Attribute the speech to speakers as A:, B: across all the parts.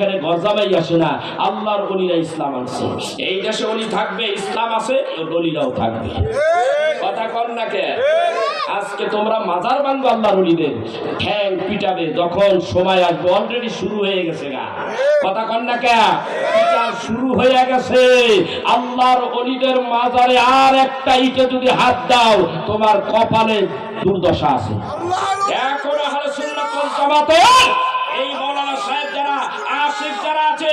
A: এখানে গজামাই আসে না। আল্লাহর অলিরা ইসলাম আনছে এই দেশে অলি থাকবে ইসলাম আছে অলিরাও থাকবে। কথা কর না কে? আজকে তোমরা মাজার ভাঙবো আল্লাহর অলিদের। ঠ্যাং পিটাবে যখন সময় আসবে অলরেডি শুরু হয়ে গেছে গা। কথা কর না কে? শুরু হয়ে গেছে। আল্লাহর অলিদের মাজারে আর একটা ইটে যদি হাত দাও তোমার কপালে দুর্দশা আছে। এখন আহলে সুন্নাত ওয়াল জামাতের এই মৌলানা সাহেব যারা আশিক যারা আছে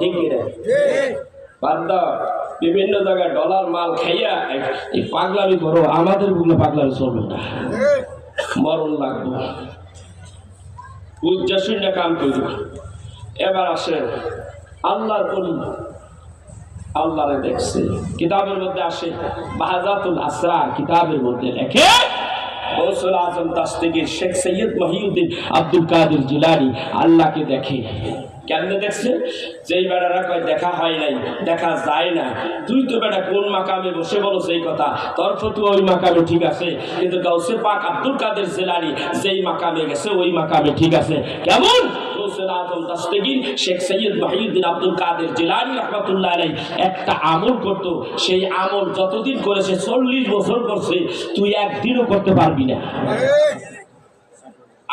A: ঠিক কি বাদ বিভিন্ন জায়গায় ডলার মাল খাইয়া এই- পাগলামি করো, আমাদেরগুলো পাগলামি চলবে না। মরণ লাগবে। উজ্জা কাম করবে এবার আসে আল্লাহর বলি আল্লাহরে দেখছে। কিতাবের মধ্যে আসে বাহাজাতুল আসরার কিতাবের মধ্যে লেখে গৌসুল আজম তাস্তিগির শেখ সৈয়দ মহিউদ্দিন আব্দুল কাদের জিলানি আল্লাহকে দেখে। কেমনে দেখছে যেই বেড়ারা কয়, দেখা হয় নাই, দেখা যায় না। তুই তো বেটা কোন মাকামে বসে বলো সেই কথা। তোর ফতু ওই মাকামে ঠিক আছে, কিন্তু গাউসে পাক আব্দুল কাদের জেলানি যেই মাকামে গেছে, ওই মাকামে ঠিক আছে। কেমন? শেখ সৈয়দ কাদের একটা আমল করত। সেই আমল যতদিন করেছে, চল্লিশ বছর করছে, তুই একদিনও করতে পারবি না।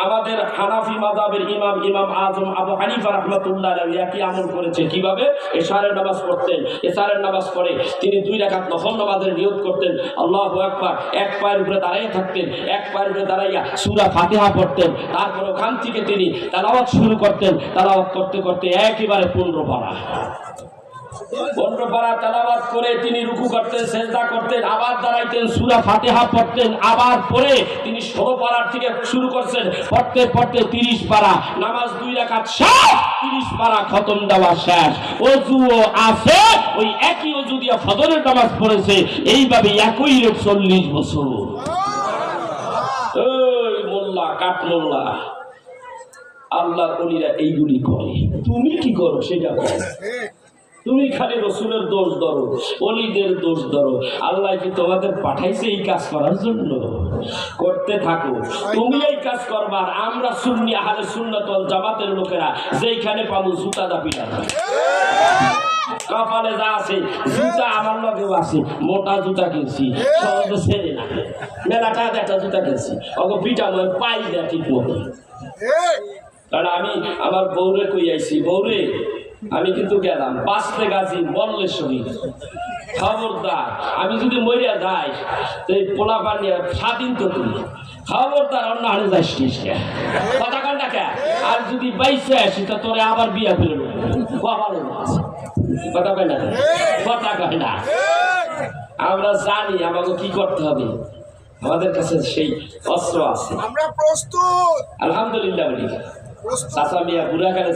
A: আমাদের হানাফি মাদাবের ইমাম ইমাম আজম আবু হানিফা রহমতুল্লাহ একই আমল করেছে? কীভাবে? এশারের নামাজ পড়তেন, এশারের নামাজ পড়ে তিনি দুই রাকাত নফল নামাজের নিয়ত করতেন। আল্লাহু আকবার, এক পায়ের উপরে দাঁড়িয়ে থাকতেন, এক পায়ের উপরে দাঁড়াইয়া সূরা ফাতেহা পড়তেন। তারপর ওখান থেকে তিনি তেলাওয়াত শুরু করতেন, তেলাওয়াত করতে করতে একেবারে পনেরো পারা তিনি রুকু করতেন, সেজদা করতেন, আবার দাঁড়াইতেন ফাতেহা পড়তেন, আবার পরে তিনি ষোলো থেকে শুরু করছেন, পড়তে পড়তে তিরিশ পারা, নামাজ দুই রাখাত শেষ, তিরিশ পারা খতম দেওয়া শেষ। অজুও আছে, ওই একই অজু দিয়া ফজরের নামাজ পড়েছে, এইভাবে একই রেট চল্লিশ বছর। ওই মোল্লা আল্লাহ অলিরা এইগুলি করে। তুমি কি করো সেটা তুমি খালি রসুলের দোষ ধরো অলিদের দোষ ধরো। আল্লাহ কি তোমাদের পাঠাইছে এই কাজ করার জন্য? করতে থাকো। তুমি এই কাজ করবার আমরা সুন্নি আহারে সুন্নতল জামাতের লোকেরা যেইখানে পাবো জুতা দা পিটা কপালে যা আছে জুতা আমার লগেও আছে মোটা জুতা কিনছি সহজে ছেড়ে না। মেলা টাকা একটা জুতা কিনছি ওকে পিটা মই পাই দেয় ঠিক মতো। কারণ আমি আমার বউরে কই আইছি বউরে আমি কিন্তু গেলাম। বাঁচতে গাছি মরলে শহীদ। খবরদার আমি যদি মরিয়া যাই তো এই পোলা পানিয়া স্বাধীন তো তুই খবরদার অন্য হারে যাইস কথা কন কে? আর যদি বাইসে আসি তো তোরে আবার বিয়া কপালে কথা কয় না কথা কয় না। আমরা জানি আমাকে কি করতে হবে। আমাদের কাছে সেই অস্ত্র আছে।
B: আমরা প্রস্তুত।
A: আলহামদুলিল্লাহ চাচা মিয়া বুড়াকালে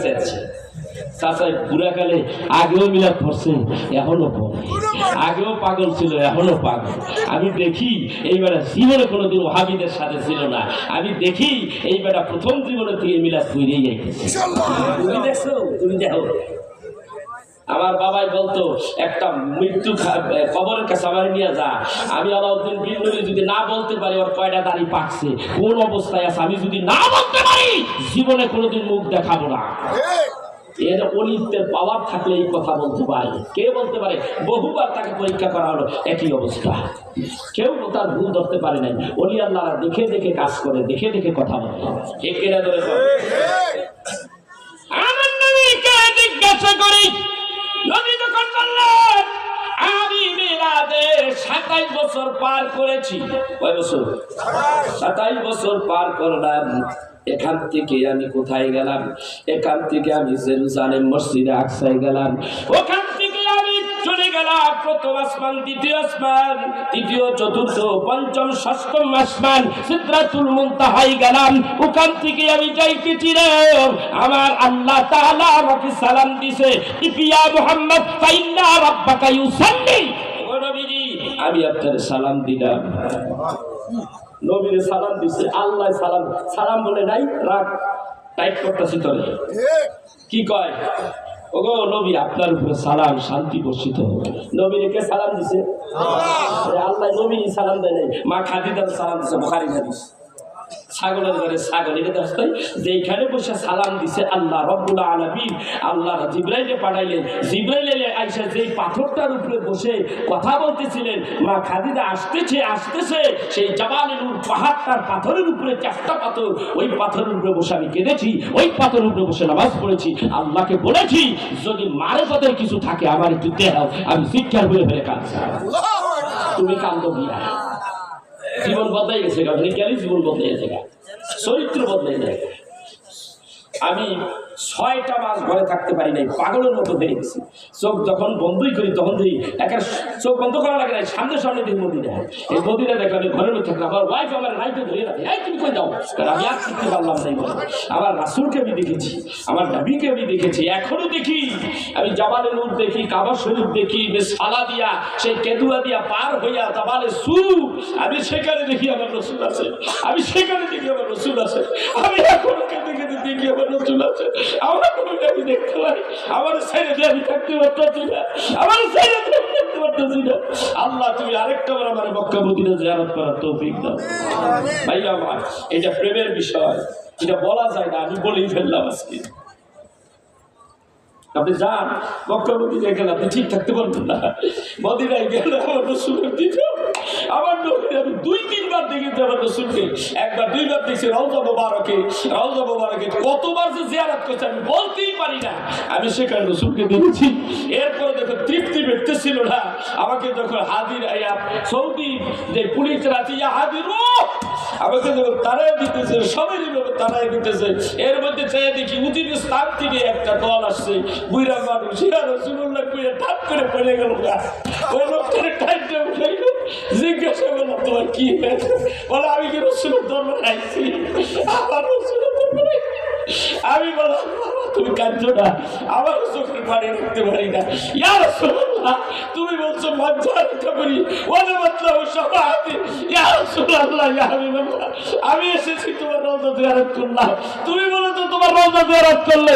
A: বুড়াকালে আগেও মিলাদ পড়ছে এখনও পড়ে। আগেও পাগল ছিল এখনও পাগল। আমি দেখি এইবার জীবনে কোনোদিন ওহাবিদের সাথে ছিল না। আমি দেখি এইবার প্রথম জীবনে থেকে মিলাদ তৈরি
B: ইনশাল্লাহ।
A: তুমি দেখছ? তুমি দেখো। আমার বাবাই বলতো একটা মৃত্যু কবরের কাছে আমার নিয়ে যা। আমি আলাউদ্দিন বিন্দুরি যদি না বলতে পারি ওর কয়টা দাড়ি পাকছে কোন অবস্থায় আছে আমি যদি না বলতে পারি জীবনে কোনোদিন মুখ দেখাবো না। এর অলিতের পাওয়ার থাকলে এই কথা বলতে পারে। কে বলতে পারে? বহুবার তাকে পরীক্ষা করা হলো একই অবস্থা। কেউ তার ভুল ধরতে পারে নাই। অলি আল্লাহরা দেখে দেখে কাজ করে দেখে দেখে কথা বলে। কিনা ধরে সাতাইশ বছর পার করেছি। কয় বছর? সাতাইশ বছর পার করলাম। এখান থেকে আমি কোথায় গেলাম? এখান থেকে আমি জেরুজালেম মসজিদে আকসায় গেলাম। ওখান থেকে আমি চলে গেলাম প্রথম আসমান, দ্বিতীয় আসমান, তৃতীয়, চতুর্থ, পঞ্চম, ষষ্ঠম আসমান সিদ্ধাতুল মুনতাহাই গেলাম। ওখান থেকে আমি যাইতেছি রে। আমার আল্লাহ তাআলা আমাকে সালাম দিছে ইপিয়া মুহাম্মদ, ফাইন্না রাব্বাকা ইউসাল্লি। আমি আপনার সালাম দিলাম। নবীর সালাম দিচ্ছে আল্লাহ সালাম। সালাম বলে নাই রাগ টাইপ করতেছি তোরে। কি কয়? ওগো নবী আপনার উপরে সালাম শান্তি বর্ষিত হোক। নবীরে কে সালাম দিছে? আল্লাহ। নবী সালাম দেয় নাই। মা খাদিদার সালাম দিছে বোখারি হাদিস। ছাগলের ঘরে ছাগল, এটা দেখছ যেখানে বসে সালাম দিছে আল্লাহ রব্বুল আলামিন, আল্লাহ জিব্রাইলে পাঠাইলেন, জিব্রাইলে আইসা যেই পাথরটার উপরে বসে কথা বলতেছিলেন, মা খাদিজা আসতেছে আসতেছে, সেই জাবালিনুর পাহাড়টার পাথরের উপরে, চারটা পাথর, ওই পাথরের উপরে বসে আমি কেঁদেছি, ওই পাথরের উপরে বসে নামাজ পড়েছি, আল্লাহকে বলেছি, যদি মারে পথের কিছু থাকে, আমার একটু দেহ আমি শিক্ষার বলে ফেলে কাজ তুমি কান্দ জীবন বদলাই গেছে গা গেলে জীবন বদলাই গেছে গা চরিত্র বদলাই যায়। আমি ছয়টা মাস ঘরে থাকতে পারি নাই, পাগলের মতো বেড়ে গেছি। চোখ যখন বন্ধই করি, তখন দেখি একটা চোখ বন্ধ করা লাগে না সামনে সামনে দেখি মদিনা এই মদিনা দেখলাম আমি ঘরের মধ্যে থাকলাম আমার ওয়াইফ আমার নাইটে ধরে রাখে, এই তুমি কই যাও? আমি আর শিখতে পারলাম নাই বলে আমার রাসুলকে আমি দেখেছি, আমার নবীকে আমি দেখেছি, এখনও দেখি। আমি জাবালে নূর দেখি কাবা শরীফ দেখি, বেশ সালা দিয়া, সেই কেদুয়া দিয়া পার হইয়া জাবালে সু আমি সেখানে দেখি আমার রসুল আছে। আমি সেখানে দেখি আমার রসুল আছে। আমি এখনও কেঁদে কেঁদে দেখি আমার রসুল আছে। আমার কোনো আমি দেখতে পারি আমার ছেড়ে দিয়ে আমি থাকতে পারতেছি না আমার ছেড়ে আমি থাকতে পারতেছি না আল্লাহ তুমি আরেকটা বার আমার মক্কা মদিনা জিয়ারত করার তৌফিক দাও। ভাই আমার এটা প্রেমের বিষয়। এটা বলা যায় না আমি বলেই ফেললাম আজকে। আপনি যান মক্কা মদিনায় গেলে আপনি ঠিক থাকতে পারবেন না। মদিনায় গেলে আমার রসুলের দিকে আমার নবীর আমি দুই, তিনবার দেখেছি আমার রসুলকে। একবার দুইবার দেখছি রওজা মোবারকে। রওজা মোবারকে কতবার যে জিয়ারত করছে আমি বলতেই পারি না। আমি সেখানে রসুলকে দেখেছি। এরপরে দেখো তৃপ্তি ব্যক্তি না। আমাকে যখন হাজির সৌদি যে পুলিশরা আছে, ইয়া হাজির আমাকে যখন তারাই দিতেছে সবাই তারাই দিতেছে, এর মধ্যে চেয়ে দেখি উজির স্থান থেকে একটা দল আসছে। বুইরা মানুষ, ইয়া রসুল্লাহ কুইয়া ঠাপ করে পড়ে গেল গা। ওই লোকটার টাইটে উঠাইল জিজ্ঞাসা করলাম তোমার কি হয়েছে? বলে, আমি কি রসুলের দরবার আইছি আমার রসুলের দরবার আমি বললাম তুমি কাঁদছো না? আমার চোখের পানি রাখতে পারি না। ইয়া রাসূলুল্লাহ, তুমি বলছো, মজ্জা রাখতে পারি। ওয়ালা মাতলাব শাফাআতি। ইয়া রাসূলুল্লাহ, ইয়া হাবিবাল্লাহ। আমি এসেছি তোমার রওজা জিয়ারত করলাম। তুমি বলেছ তোমার রওজা জিয়ারত করলে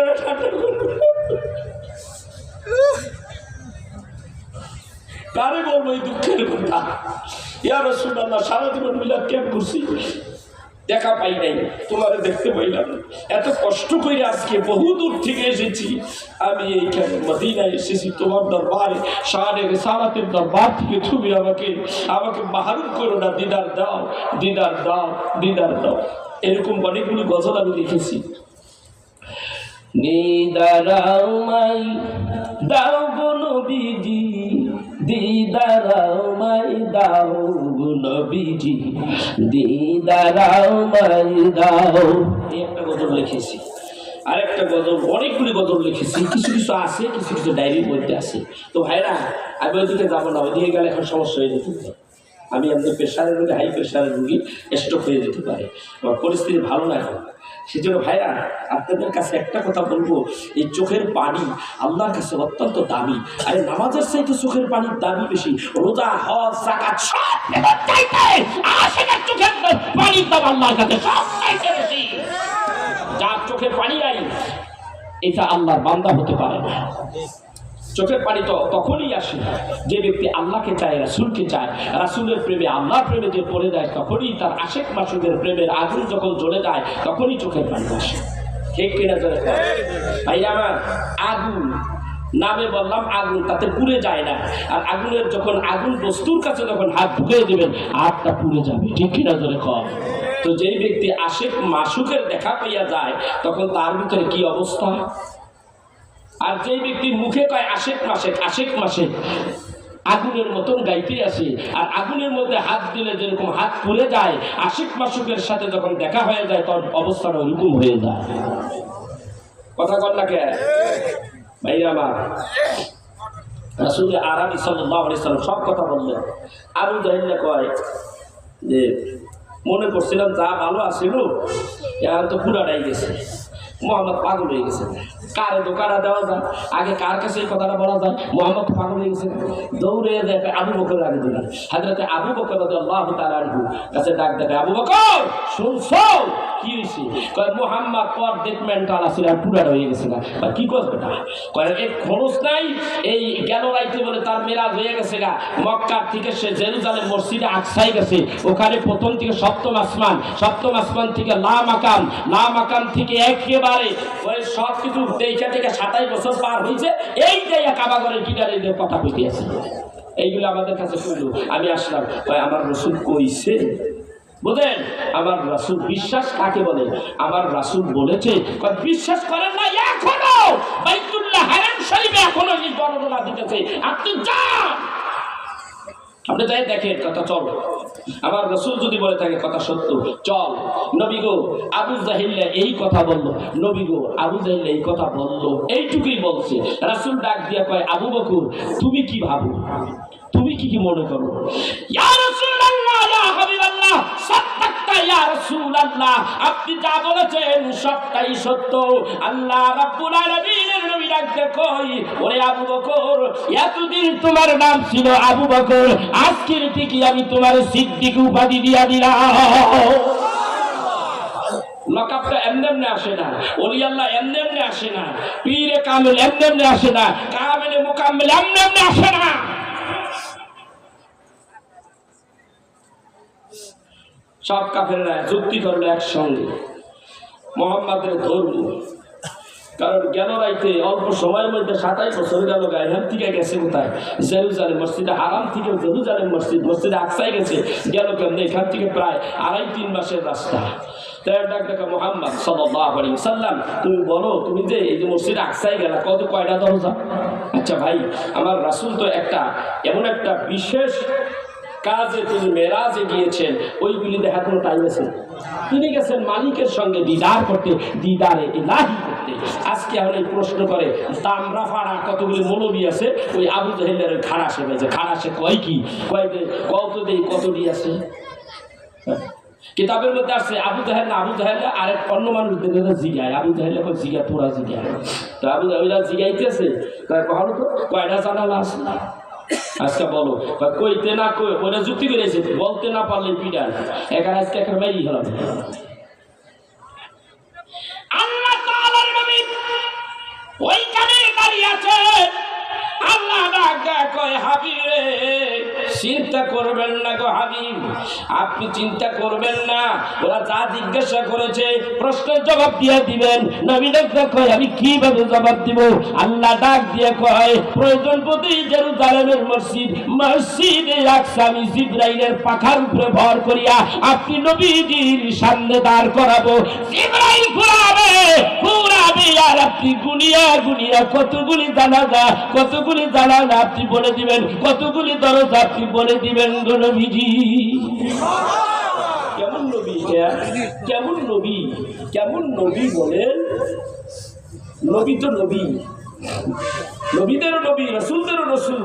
A: এই দুঃখের কথা। ইয়া রসুল্লাহ সারা জীবন মিলাদ করছি? দেখা পাই নাই দেখতে পাইলাম। এত কষ্ট করে আজকে বহু দূর থেকে এসেছি। আমি এইখানে মদিনায় এসেছি, তোমার দরবারে সালাতের দরবার থেকে তুমি আমাকে আমাকে করো না, দিদার দাও দিদার দাও দিদার দাও। এরকম অনেকগুলি গজল আমি লিখেছি। নিদারাও মাই দাও গো নবীজি। দিদারাও মাই দাও নবীজি। দিদারাও মাই দাও। একটা গজল লিখেছি। আরেকটা গজল, অনেকগুলি গজল লিখেছি। কিছু কিছু আছে, কিছু কিছু ডায়েরির মধ্যে আছে। তো ভাইরা, আমি ওইদিকে যাব না, ওইদিকে গেলে এখন সমস্যা হয়ে যেতে আমি আপনার প্রেশারের রোগী হাই প্রেশারের রোগী স্ট্রোক হয়ে যেতে পারে। আমার পরিস্থিতি ভালো না এখন। সেজন্য ভাইরা আপনাদের কাছে একটা কথা বলব। এই চোখের পানি আল্লাহর কাছে অত্যন্ত দামি। আরে নামাজের চাইতে চোখের পানির দামি বেশি। রোজা, হজ সব চোখের পানির দাম আল্লাহর কাছে বেশি। যার চোখের পানি নাই, এটা আল্লাহর বান্দা হতে পারে না। চোখের পানি তো তখনই আসে যে ব্যক্তি আল্লাহকে চায়, রাসুলকে চায়। রাসুলের প্রেমে আল্লাহ প্রেমে যে পড়ে যায়, তখনই তার আশেক মাসুদের প্রেমের আগুন যখন জ্বলে যায়, তখনই চোখের পানি আসে। ঠিক কিনা জোরে ভাই আমার আগুন, নামে বললাম আগুন, তাতে পুড়ে যায় না। আর আগুনের যখন আগুন বস্তুর কাছে যখন হাত ঢুকিয়ে দেবেন, হাতটা পুড়ে যাবে। ঠিক কিনা ধরে কম তো যেই ব্যক্তি আশেক মাসুকের দেখা পাইয়া যায়, তখন তার ভিতরে কি অবস্থা? আর যেই ব্যক্তি মুখে কয় আশেক মাসেক আশেক মাসেক আগুনের মতন গাইতে আসে, আর আগুনের মধ্যে হাত দিলে যেরকম হাত পুড়ে যায়, আশিক মাসুকের সাথে যখন দেখা হয়ে যায়, তখন অবস্থাটা ওইরকম হয়ে যায়। কথা কর না কে? ভাইরা আমার আরামি সাল্লাম সব কথা কয় যে, মনে করছিলাম যা ভালো তো পুরাটাই গেছে, মোহাম্মদ পাগল হয়ে গেছে। কারে দোকানা দেওয়া যায় আগে কার কাছে এই কথাটা বলা যায় মোহাম্মদ পাগল হয়ে দৌড়ে দেখে আবু বকর আগে দিলেন হাজরাতে আবু বকর আল্লাহ তালু কাছে ডাক দেখে আবু বকর, শুনছো? কি হয়েছে কি করবে খরচ নাই, এই বলে তার হয়ে থেকে সে গেছে। ওখানে প্রথম থেকে সপ্তম আসমান সপ্তম আসমান থেকে লা মাকাম লা মাকাম থেকে একেবারে ওই থেকে সাতাইশ বছর পার হয়েছে এই যে কাবাগরের কিনারে কথা কইতে আছে। এইগুলো আমাদের কাছে শুনলো। আমি আসলাম। আমার রসুল কইছে বুঝলেন আমার রাসুল বিশ্বাস কাকে বলে? আমার রাসুল বলেছে বিশ্বাস করেন না এখনও! বাইতুল্লাহ হারাম শরীফে এখনও এই বর্ণনা দিতেছে, আপনি যান! আপনি তাই দেখেন, কথা চল। আমার রসুল যদি বলে থাকে, কথা সত্য, চল। নবী গো, আবু জাহিল্লা এই কথা বলল, নবী গো, আবু জাহিল্লা এই কথা বলল, এইটুকুই বলছে। রাসুল ডাক দিয়া কয়, আবু বকুর, তুমি কি ভাবো? তুমি কি কি মনে করো? ইয়া আপনি যা বলেছেন সবটাই সত্য। আল্লাহ এতদিন তোমার নাম ছিল আবু বকর, আজকের থেকে আমি তোমার সিদ্দিক উপাধি দিয়া দিলাম। লকাপটা এমনি আসে না আল্লাহ এমনি আসে না, পীরে কামেল এমনি আসে না, কামেলে মোকাম্মেল এমনি এমনি আসে না। সব কাফেররা যুক্তি ধরলো একসঙ্গে। মোহাম্মদের ধর্ম। কারণ গেল রাইতে অল্প সময়ের মধ্যে সাতাইশ বছর গেল গাইহান থেকে গেছে কোথায়? জেরুজালেম মসজিদে, হারাম থেকে জেরুজালেম মসজিদ, মসজিদে আকসাই গেছে, গেল কেমনে? এখান থেকে প্রায় আড়াই, তিন মাসের রাস্তা। তাই ডাক ডাকা মোহাম্মদ সাল্লাহ সাল্লাম তুমি বলো, তুমি যে এই যে মসজিদে আকসাই গেলা, কত, কয়টা দরজা? আচ্ছা ভাই, আমার রাসুল তো একটা, এমন একটা বিশেষ কাজে তিনি মেরাজে গিয়েছেন ওইগুলি দেখা কোনো টাইম আছে। তিনি গেছেন মালিকের সঙ্গে দিদার করতে, দিদারে ইলাহি করতে। আজকে এখন এই প্রশ্ন করে দামরা ফাড়া কতগুলি মৌলবী আছে? ওই আবু জাহিলের ওই খারাসে গেছে খারাসে কয় কি? কয় যে কত দেই কত দি আছে? কিতাবের মধ্যে আছে, আবু জাহেল না, আবু জাহেল আরেক অন্য মানুষদের জিগায়। আবু জাহেল এখন জিগা পুরা জিগায়। তো আবু জাহেলা জিগাইতেছে কয় কখনো তো কয়টা জানালা আছে? আজকে বলো কইতে না কই, ওরা যুক্তি করেছে বলতে না পারলে পিডান এখানে আজকে একটা মেরি হলাম আল্লাহ তাআলার নবী ওইখানে দাঁড়িয়ে আছে। চিন্তা করবেন না গো হাবিব। আপনি চিন্তা করবেন না, ওরা যা জিজ্ঞাসা করেছে, প্রশ্নের জবাব দিয়ে দিবেন। আমি কীভাবে জবাব দিব? আল্লাহ ডাক দিয়ে কয়, প্রয়োজন মসজিদ, মসজিদে জিব্রাইলের পাখার উপরে ভর করিয়া আপনি নবীজির সামনে দাঁড় করাবো। জিব্রাইল ঘুরাবে আর আপনি গুনিয়া গুনিয়া কতগুলি জানাজা কতগুলি জানাজা আপনি বলে দিবেন, কতগুলি দরজা আপনি বলে দিবেন গো কেমন নবী কেমন নবী? কেমন নবী বলেন? নবী তো নবী। নবীদেরও নবী, রসুলদেরও রসুল।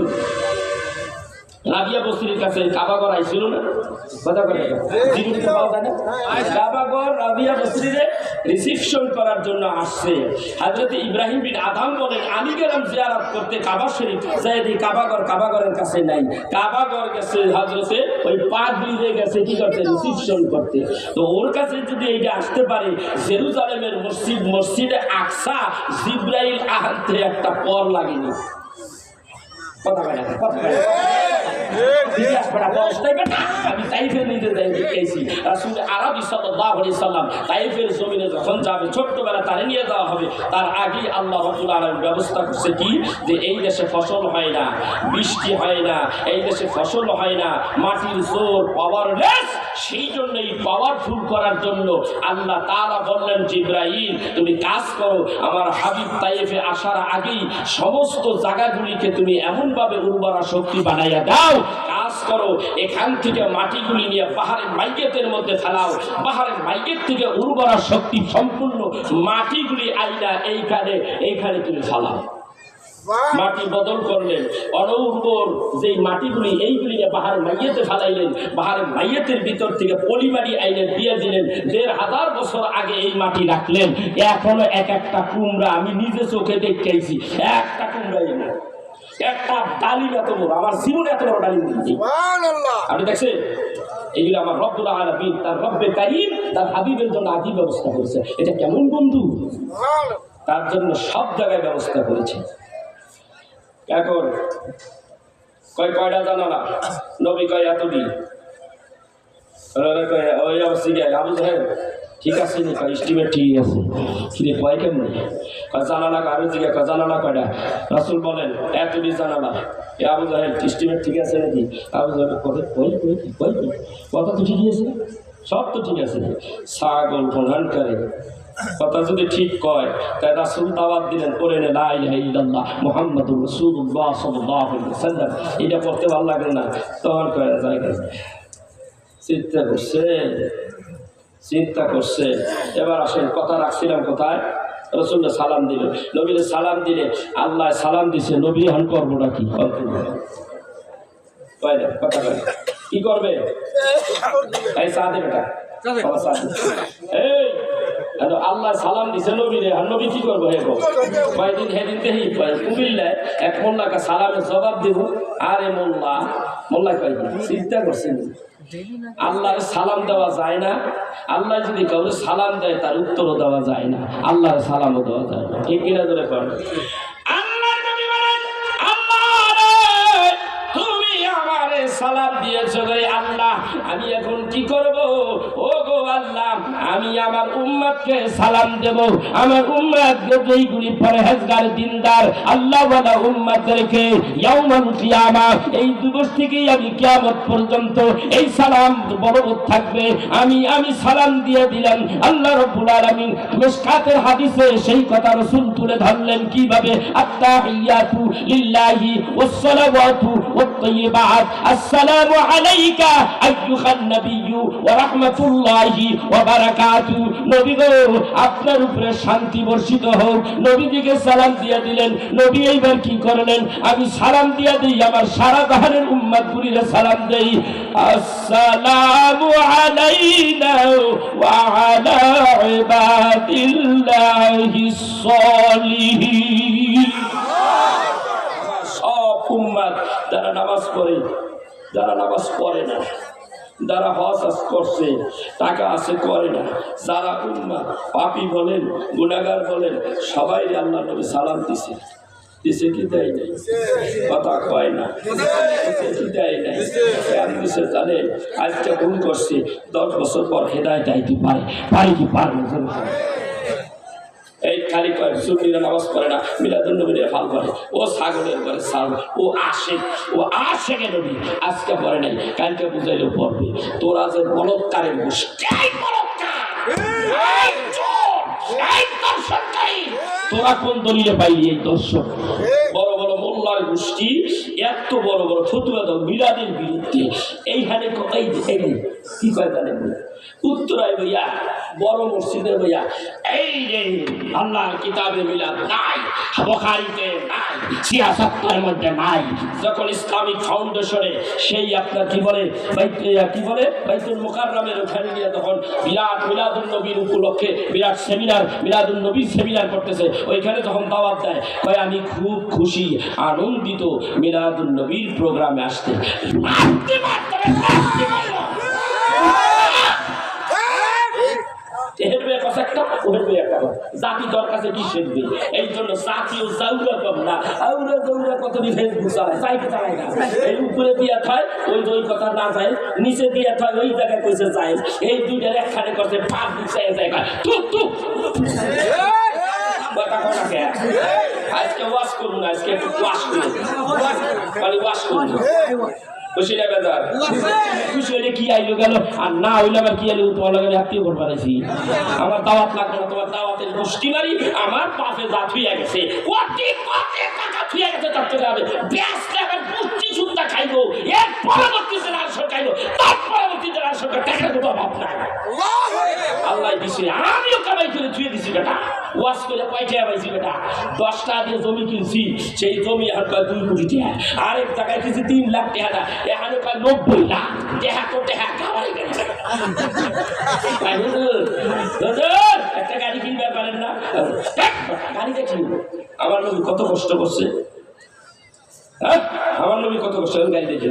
A: রাবিয়া বস্তির কাছে কাবাগর আইছিল না? কাবাগর রিসিপশন করার জন্য আসছে। ইব্রাহিম করতে কাবা কাবাগর কাবাগরের কাছে নাই। কাবাগর ওই গেছে, কি করতে করতে। তো ওর কাছে যদি এইটা আসতে পারে, জেরুজালেমের মসজিদ, মসজিদে আকসা, জিব্রাইল আনতে একটা পর লাগেনি। কথা কথা Yeah. তারে নিয়ে হবে। তার আল্লাহ ব্যবস্থা এই দেশে ফসল হয় না, বৃষ্টি হয় না, এই দেশে ফসল হয় না, মাটির জোর সেই পাওয়ারফুল করার জন্য আল্লাহ তারা বললেন জিব্রাহিম তুমি কাজ করো। আমার হাবিব তাইফে আসার আগেই সমস্ত জায়গাগুলিকে তুমি এমনভাবে উর্বরা শক্তি বানাইয়া দাও কাজ করো এখান থেকে মাটিগুলি নিয়ে পাহাড়ের মাইকেতের মধ্যে ফেলাও। পাহাড়ের মাইকের থেকে উর্বরা শক্তি সম্পূর্ণ মাটিগুলি আইনা এইখানে এইখানে তুমি ফেলাও মাটি বদল করলেন। অনুর্বর যে মাটিগুলি এইগুলি পাহাড়ের মাইয়েতে ফালাইলেন পাহাড়ের মাইয়েতের ভিতর থেকে পলিমারি আইলেন দিয়ে দিলেন। দেড় হাজার বছর আগে এই মাটি রাখলেন। এখনও এক একটা কুমড়া আমি নিজে চোখে দেখতেছি একটা কুমড়াই না একটা ডালিম এত বড় আমার জীবনে এত বড় ডালিম
B: সুবহানাল্লাহ।
A: আপনি দেখছেন এইগুলো আমার রব্বুল আলামিন তার রব্বে কারিম তার হাবিবের জন্য আদি ব্যবস্থা করেছে। এটা কেমন বন্ধু? তার জন্য সব জায়গায় ব্যবস্থা করেছে। এখন কয় কয়টা জানালা? নবী কয় এতটি। ওই অবস্থা আবু সাহেব ঠিক আছে নি কয় স্টিমের ঠিক আছে। কিরে কয় কেমন? জানালা আরও জিজ্ঞা কয় জানালা কয়টা রাসুল বলেন এতটি জানালা। এ আবু জাহেল স্টিমের ঠিক আছে নাকি? আবু জাহেল কয় কই কই কি, কই কথা তো ঠিকই আছে সব তো ঠিক আছে। ছাগল প্রধান করে। কথা যদি ঠিক কয় তাই রাসুল দাওয়াত দিলেন পড়ে নে লা ইলাহা ইল্লাল্লাহ মুহাম্মাদুর রাসূলুল্লাহ সাল্লাল্লাহু আলাইহি ওয়াসাল্লাম। এটা পড়তে ভালো লাগে না। তখন কয় চিন্তা করছে চিন্তা করছে। এবার আসেন কথা রাখছিলাম কোথায়? রসুল্লাহ সালাম দিল নবীর সালাম দিলে আল্লাহ সালাম দিছে নবী হন করব নাকি কথা কি করবে? এই চা বেটা। এই আল্লাহ সালাম দিছে নবীরে আর নবী কি করব হে? কয়দিন হেদিন তেহি কুমিল্লায় এক মোল্লাকে সালামের জবাব দিব। আরে মোল্লা মোল্লা কয় চিন্তা করছেন? আল্লাহর সালাম দেওয়া যায় না। আল্লাহ যদি কাউকে সালাম দেয় তার উত্তরও দেওয়া যায় না। আল্লাহর সালামও দেওয়া যায় না। ঠিক কিনা ধরে করেন আমি আমার উম্মতকে সালাম দেব। আমার উম্মত যেইগুলি পরহেজগার, দিনদার আল্লাহ ওয়ালা উম্মতদেরকে ইয়াউমুল কিয়ামা, এই দিবস থেকেই আমি কিয়ামত পর্যন্ত এই সালাম বরকত থাকবে। আমি আমি সালাম দিয়ে দিলাম আল্লাহ রাব্বুল আলামিন মিশকাতের হাদিসে সেই কথা রাসূল তুলে ধরলেন কীভাবে? আত্তাহিয়াতু লিল্লাহি ওয়াসসালাওয়াতু ওয়াত-তাইয়্যিবাত আসসালামু আলাইকা আইয়ুহান নাবিয়্যু ওয়া রাহমাতুল্লাহি ওয়া বারাকাতু নবী গো আপনার উপরে শান্তি বর্ষিত হোক। নবীজিকে সালাম দিয়ে দিলেন। নবী এইবার কি করলেন? আমি সালাম দিয়া দিই, আমার সারা জাহানের উম্মত গুলিরে সালাম দেই। আসসালামু আলাইনা ওয়া সব উম্মাদ যারা নামাজ পড়ে, যারা নামাজ পড়ে না যারা হজ করছে, টাকা আছে করে না। যারা উম্মা, পাপি বলেন গুণাগার বলেন, সবাই আল্লাহ নবী সালাম দিছে। কি দেয় কথা কয় না। দেয় নাই? দশ বছর পর হেদায় দায়িত্ব পারে পারে কি পারবে না? এই খালি কয় সুন্নিরা নামাজ পড়ে না মিলাদুল নবীর হাল করে ও ছাগলের করে ছাগল ও আসে ও আসে কে নবী আজকে পড়ে নাই কালকে বুঝাইলেও পড়বে। তোরা যে বলৎকারের দর্শনকারী, তোরা কোন দলিলে পাইলি এই দর্শক? বড় বড় মোল্লার গোষ্ঠী এত বড় বড় ফতুয়া দাও মিলাদের বিরুদ্ধে। এইখানে এই কি কয় জানেন উত্তরায় বড় এই যে আল্লাহর কিতাবে মিলাদ নাই, বখারিতে নাই মধ্যে নাই, যখন ইসলামিক ফাউন্ডেশনে সেই আপনার কি বলে কি বলে, বাইতুল মোকাররমের ওখানে নিয়ে তখন বিরাট মিলাদুল নবীর উপলক্ষে বিরাট সেমিনার মিলাদুল নবীর সেমিনার করতেছে, ওইখানে যখন দাওয়াত দেয়, কয়, আমি খুব খুশি, আনন্দিত মিলাদুল নবীর প্রোগ্রামে আসতে। কথা একটা কথা জাতি তোর কাছে কি শিখবে? এই জন্য জাতি ও জাউরা কম না। আউরা জাউরা কতদিন ফেসবুক চালায় না। এই উপরে দিয়া থয় ওই ওই কথা না যায় নিচে দিয়া থয় ওই জায়গায় কইছে যায়। এই দুইটার একখানে করছে পাপ দিচ্ছে জায়গা তুক তুক কথা কয় কে? আজকে ওয়াশ করুন আজকে একটু ওয়াশ করুন। ওয়াশ করুন। খুশি না বেদার খুশি হইলে কি আইলো গেল? আর না হইলে আবার কি আইলো? তোমার লাগে আত্মীয় পারেছি আমার দাওয়াত লাগবে না তোমার দাওয়াতের গোষ্ঠী মারি আমার পাপে যা থুইয়া গেছে। কোটি কোটি টাকা থুইয়া গেছে তার থেকে হবে ব্যাস টাকার পুষ্টি সুদ্ধা খাইবো। এর পরবর্তীতে আর খাইবো। তার নাই। আল্লাহ দিছে আমিও কামাই করে থুয়ে দিছি বেটা। ওয়াশ করে কয়টা পাইছি বেটা? দশটা দিয়ে জমি কিনছি সেই জমি কয় দুই কোটি টাকা। আরেক জায়গায় তিন লাখ টাকা। না এখানে কয় নব্বই লাখ তো খাওয়াই গেছে একটা গাড়ি কিনবে পারেন না? ধ্যাৎ, গাড়ি দেখি। আমার নবী কত কষ্ট করছে। হ্যাঁ? আমার নবী কত কষ্ট গাড়ি দেখে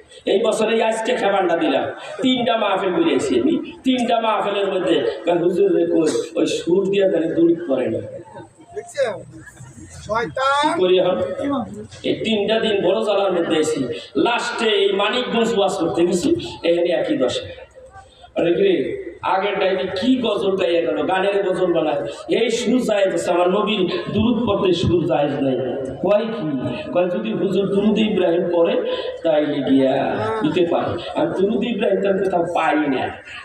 A: এই বছরে আজকে খাবারটা দিলাম। তিনটা মাহফিল বেরিয়েছি আমি। তিনটা মাহফিলের মধ্যে হুজুর রে কই ওই সুর দিয়ে তাহলে দূর করে না এই তিনটা দিন বড় জ্বালার মধ্যে এসি লাস্টে এই মানিকগঞ্জ ওয়াশ করতে গেছি এখানে একই দশা। আগের টাইমে কি গজল গাইয়া গেল, গানের গজল বানায়। এই সুর যায় আমার নবীর দুরুদ পড়তে সুর যায় নাই। কয় কি? কয়, যদি হুজুর দুরুদ ইব্রাহিম পড়ে, তাইলে গিয়া দিতে পারে। আর দুরুদ ইব্রাহিম তার কোথাও পাই না।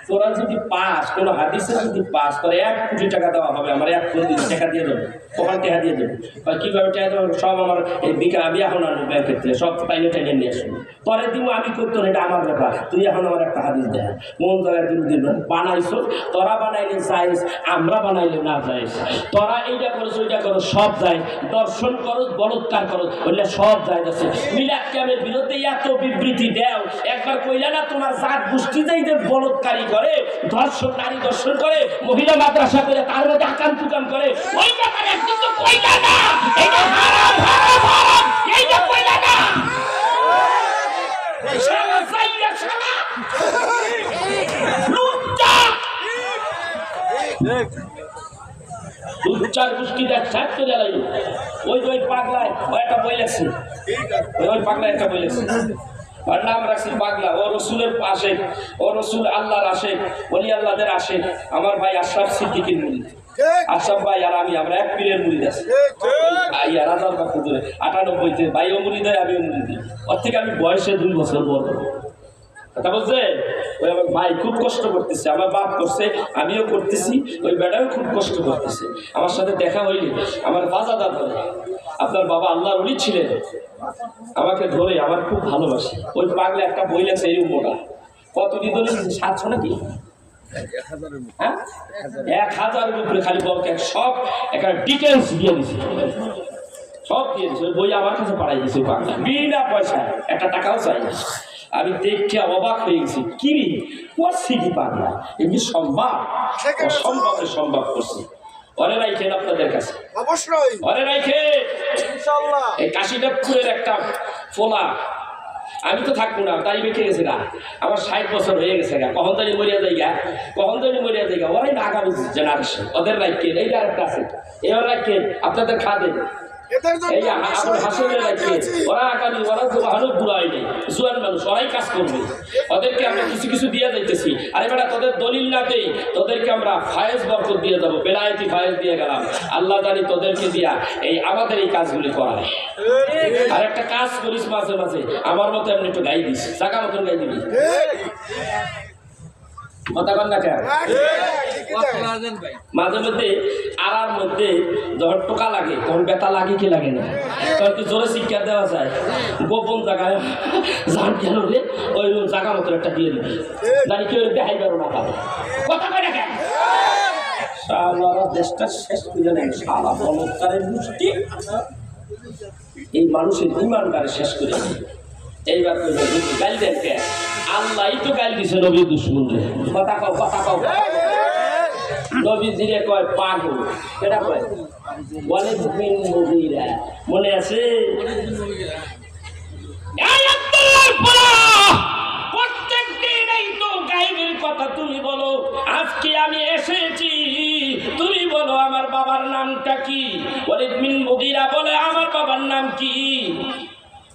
A: তোরা যদি পাস, কোনো হাদিসে যদি পাস তোরা এক কোটি টাকা দেওয়া হবে, আমার এক কোটি টাকা দিয়ে দেবো। ওখানে টাকা দিয়ে দেবো। বা কীভাবে টাকা দেবো? সব আমার এই বিকা আমি এখন আনব ব্যাংকের থেকে, সব টাইনে টাইনে নিয়ে আসব। পরে দিব আমি করতো এটা আমার ব্যাপার। তুই এখন আমার একটা হাদিস দেয় মন জায়গায় তুমি দিন বানাইছো তোরা বানাইলে যাইস আমরা বানাইলে না যাইস তোরা এইটা করো ওইটা করো সব যায়। দর্শন করো বলৎকার করো বললে সব যায় আছে মিলাদ ক্যামের বিরুদ্ধে এত বিবৃতি দেও। একবার কইলা না তোমার জাত গোষ্ঠীতেই যে বলৎকারী করে দর্শন নারী দর্শন করে মহিলা মাদ্রাসা করে তার মধ্যে আকাম টুকাম করে ওই ব্যাপারে একদিন তো কইলা না। এইটা হারাম হারাম হারাম। এইটা কইলা না। শালা সাইয়া শালা লুচ্চার গোষ্ঠী দেখ ছাড় চলে এলাই ওই ওই পাগলায় ও একটা বই লেখছে ওই ওই পাগলা একটা বই লেখছে ওর নাম রাখছি পাগলা। ও রসুলের পাশে ও রসুল আল্লাহর আসে অলি আল্লাহদের আসে। আমার ভাই আশরাফ সিদ্দিকির মুড়ি। আশরাফ ভাই আর আমি আমরা এক পীরের মুড়ি আছি ভাই আর হাজার আটানব্বইতে ভাইও মুড়ি দেয় আমিও মুড়ি দিই। ওর থেকে আমি বয়সে দুই বছর বড়। কথা বলছে ওই আমার ভাই খুব কষ্ট করতেছে, আমার বাপ করছে, আমিও করতেছি, ওই বেটাও খুব কষ্ট করতেছে। আমার সাথে দেখা হইলে আমার বাজাদার ধরে আপনার বাবা আল্লাহর উনি ছিলেন। আমাকে ধরে আমার খুব ভালোবাসে। ওই পাগলে একটা বই লেখছে, এই মোটা কত ধরে সাতশো নাকি? হ্যাঁ? এক হাজারের উপরে খালি বলকে সব একটা ডিটেলস দিয়ে দিছে। সব দিয়ে দিছে। ওই বই আমার কাছে পাঠাই দিছে পাগলা বিনা পয়সা একটা টাকাও চাই। আমি দেখে অবাক হয়ে গেছি। কি করছি কি পাগলা। এমনি সম্ভব? অসম্ভবের সম্ভব করছি। অরে রাইখেন আপনাদের কাছে।
B: অবশ্যই।
A: অরে রাইখে
B: ইনশাআল্লাহ।
A: এই কাশিনাথপুরের একটা ফোলা। আমি তো থাকব না তাই গেছে গা আমার ষাট বছর হয়ে গেছে গা। কখন জানি মরিয়া যাই গা। কখন জানি মরিয়া যাই গা। ওরাই না আগামী জেনারেশন ওদের রাইকেন এই আরেকটা আছে। এবার আপনাদের খাদে।
B: এদের জন্য
A: আমার ওরা আগামী ওরা ভালো বুড়াই নেই জুয়ান মানুষ ওরাই কাজ করবে। ওদেরকে আমরা কিছু কিছু দিয়ে যাইতেছি। আরে বেটা তোদের দলিল না দেই তোদেরকে আমরা ফায়েজ বরকত দিয়ে যাব বেলায়েতি ফায়েজ দিয়ে গেলাম। আল্লাহ জানি তোদেরকে দিয়া এই আমাদের এই কাজগুলি করায় আর একটা কাজ করিস মাঝে মাঝে আমার মতো এমনি একটু গাই দিস। চাকা মতন গাই দিবি। কথা কন না কেন? মাঝে মধ্যে আড়ার মধ্যে যখন টোকা লাগে তখন ব্যথা লাগে কি লাগে না? তখন একটু জোরে শিক্ষা দেওয়া যায়। গোপন জায়গায় জান কেন রে? ওই রকম জায়গা মতো একটা দিয়ে দিবি। জানি কেউ দেখাই পারো না পাবে কথা কয় না দেশটা শেষ করে নেয় শালা বলৎকারের গোষ্ঠী এই মানুষের ইমানটারে শেষ করে। এইবার কইল, গাল দেন তো গাল দিছে নবী দুশ্মন কথা কও কথা কও। কয় পাগল। এটা কয়? বিন মুগিরা। মনে আছে? তুমি বলো আজকে আমি এসেছি। তুমি বলো আমার বাবার নামটা কি? বলে মিন মুগিরা বলে আমার বাবার নাম কি?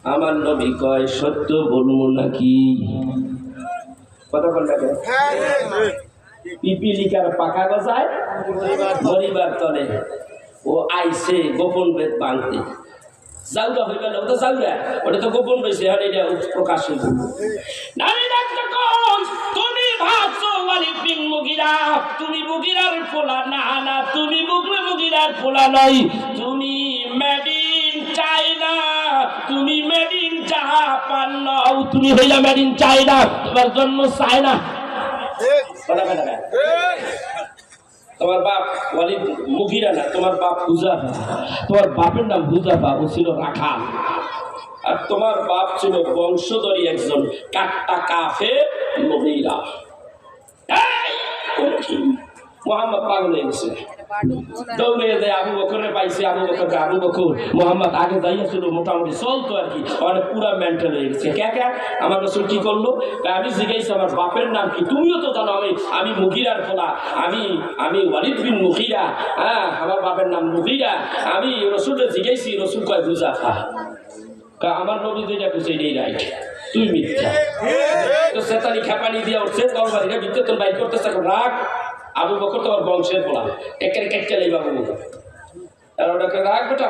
A: আমার নবী কয়, সত্য বলব নাকি? কথা বলটা কেন? পিপিলিকার পাকা গজায় পরিবার তলে। ও আইসে গোপন বেদ বাঁধতে ওটা তো গোপন প্রকাশ তুমি মুগিরা। তুমি মুগিরার ফোলা না না, তুমি নই। নও তুমি হইলা মেড ইন চায়না তোমার জন্ম চায়না। তোমার বাপ ওয়ালিদ মুগিরা না তোমার বাপ হুজাফা তোমার বাপের নাম হুজাফা ও ছিল রাখাল। আর তোমার বাপ ছিল বংশধরী একজন কাট্টা কাফে মুগিরা। মোহাম্মদ পাগল গেছে। দৌড়ে দেয় আবু বকরে পাইছে আবু বকরকে আবু বকর। মোহাম্মদ আগে যাইয়াছিল মোটামুটি চলতো আর কি মানে পুরা মেন্টাল হয়ে গেছে। কে কে? আমার রসুল কি করল? আমি জিজ্ঞাসি আমার বাপের নাম কি? তুমিও তো জানো আমি আমি মুগিরার ফোলা আমি আমি ওয়ালিদ বিন মুগিরা হ্যাঁ আমার বাপের নাম মুগিরা। আমি রসুলের জিজ্ঞাসি রসুল কয় কা আমার নবী যেটা কইছে এটাই রাইট তুই মিথ্যা। তো সেতানি খেপানি দিয়া উঠছে ভিতরে তোর বাইক করতেছে রাগ। আবু বকর তোমার বংশের বলা একের কেটে লেবা আবু বকর আর ওটাকে রাগ বেটা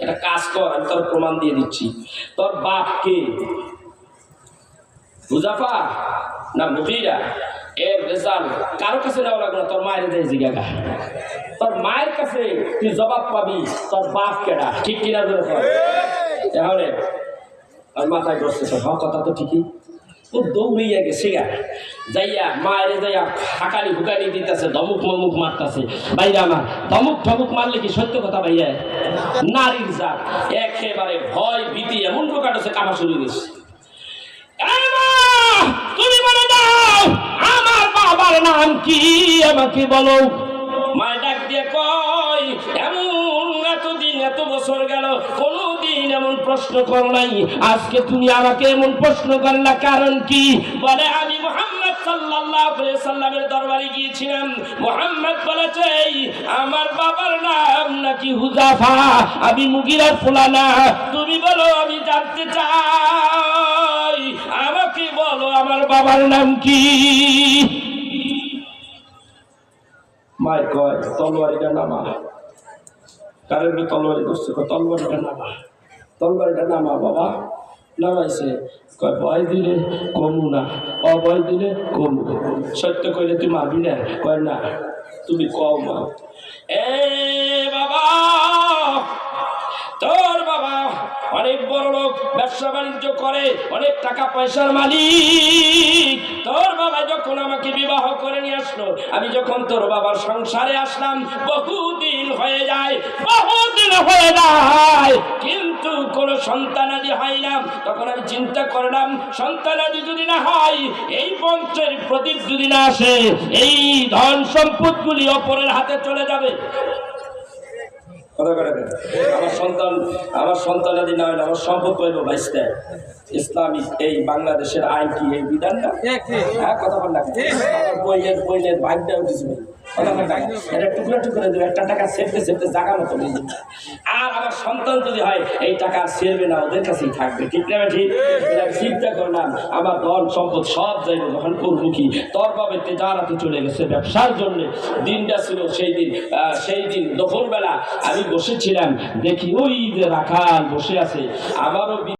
A: একটা কাজ কর আমি তোর প্রমাণ দিয়ে দিচ্ছি। তোর বাপ কে? মুজাফা না মুহিরা এর রেজাল্ট কারও কাছে নেওয়া লাগবে না তোর মায়ের দেয় জিজ্ঞাসা তোর মায়ের কাছে তুই জবাব পাবি তোর বাপ কেডা? ঠিক কিনা ধরে তাহলে আর মাথায় বসতেছে হ্যাঁ কথা তো ঠিকই। ও দৌড়িয়া গেছে গা। যাইয়া, মায়ের যাইয়া হাকালি হুকালি দিতেছে, ধমুক মমুক মারতেছে। বাইরে আমার, ধমুক ধমুক মারলে কি সত্য কথা ভাইয়া? নারীর জাত, একেবারে ভয়, ভীতি, এমন প্রকার আছে কামা শুরু গেছে। তুমি বলে দাও, আমার বাবার নাম কি আমাকে বলো? এত বছর গেল, কোনোদিন এমন প্রশ্ন করো নাই। আজকে তুমি আমাকে এমন প্রশ্ন করলা কারণ কি? বলে, আমি মোহাম্মদ সাল্লামের দরবারে গিয়েছিলাম। মোহাম্মদ বলেছে আমার বাবার নাম নাকি হুজাফা, আমি মুগিরার তুমি বলো, আমি জানতে চাই, আমাকে বলো, আমার বাবার নাম কি? মায়ের কয় তলোয়ারিটা নামা। কারের তলোয়ারি করছে। কয় তলোয়ারিটা নামা। তলোয়ারিটা নামা, বাবা। নামাইছে। কয়, ভয় দিলে কমু না, অভয় দিলে কমু। সত্য কইলে তুই মারবি না? কয়, না, তুমি কও মা এ বাবা তোর বাবা অনেক বড় লোক, ব্যবসা বাণিজ্য করে, অনেক টাকা পয়সার মালিক। তোর বাবা যখন আমাকে বিবাহ করে নিয়ে আসলো, আমি যখন তোর বাবার সংসারে আসলাম, বহুদিন হয়ে যায়, বহুদিন হয়ে যায়, কিন্তু কোনো সন্তানাদি হয় না। তখন আমি চিন্তা করলাম, সন্তানাদি যদি না হয়, এই বংশের প্রদীপ যদি না আসে, এই ধন সম্পদগুলি অপরের হাতে চলে যাবে। কথা করে। আমার সন্তান আমার সন্তানাদি না হলে আমার সম্পদ পাইব বাইশটা ইসলামিক এই বাংলাদেশের আইন কি এই বিধানটা হ্যাঁ কথা বল বইয়ের বইয়ের ভাগ্যটা উঠেছে কথা বল না। এটা টুকরা টুকরা দেবে একটা টাকা সেরতে সেরতে জাগা মতো আর আমার সন্তান যদি হয় এই টাকা সেরবে না ওদের কাছেই থাকবে। ঠিক না ঠিক? এটা চিন্তা করলাম আমার ধন সম্পদ সব যাইব যখন করব কি? তেজারাতে চলে গেছে ব্যবসার জন্য। দিনটা ছিল সেই দিন আহ, সেই দিন দুপুরবেলা। আমি বসেছিলাম দেখি ওই যে রাখাল বসে আছে। আমারও